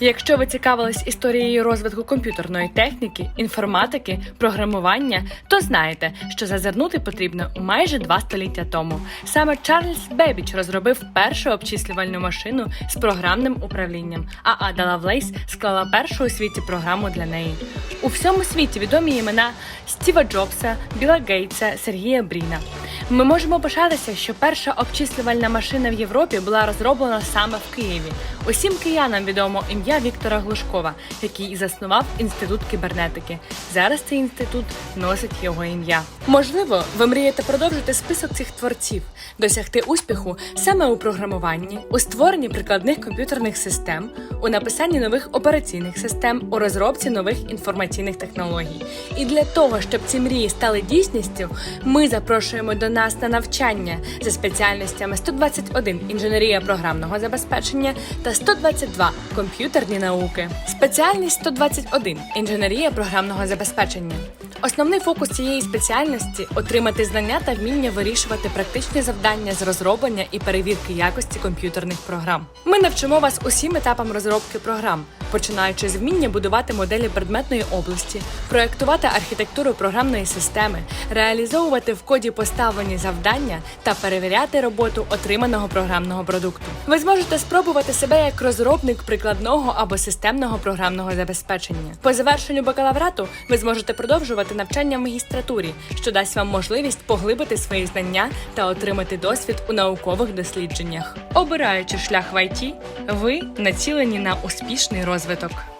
Якщо ви цікавились історією розвитку комп'ютерної техніки, інформатики, програмування, то знаєте, що зазирнути потрібно майже два століття тому. Саме Чарльз Бебіч розробив першу обчислювальну машину з програмним управлінням, а Ада Лавлейс склала першу у світі програму для неї. У всьому світі відомі імена Стіва Джобса, Біла Гейтса, Сергія Бріна. Ми можемо пишатися, що перша обчислювальна машина в Європі була розроблена саме в Києві. Усім киянам відомо ім'я Віктора Глушкова, який заснував інститут кібернетики. Зараз цей інститут носить його ім'я. Можливо, ви мрієте продовжити список цих творців, досягти успіху саме у програмуванні, у створенні прикладних комп'ютерних систем, у написанні нових операційних систем, у розробці нових інформаційних технологій. І для того, щоб ці мрії стали дійсністю, ми запрошуємо до нас на навчання за спеціальностями 121 інженерія програмного забезпечення та 122 комп'ютерні науки. Спеціальність 121 інженерія програмного забезпечення. Основний фокус цієї спеціальності отримати знання та вміння вирішувати практичні завдання з розроблення і перевірки якості комп'ютерних програм. Ми навчимо вас усім етапам розробки програм, починаючи з вміння будувати моделі предметної області, проектувати архітектуру програмної системи, реалізовувати в коді поставлені завдання та перевіряти роботу отриманого програмного продукту. Ви зможете спробувати себе як розробник прикладного або системного програмного забезпечення. По завершенню бакалаврату ви зможете продовжувати навчання в магістратурі, що дасть вам можливість поглибити свої знання та отримати досвід у наукових дослідженнях. Обираючи шлях в ІТ, ви націлені на успішний розвиток.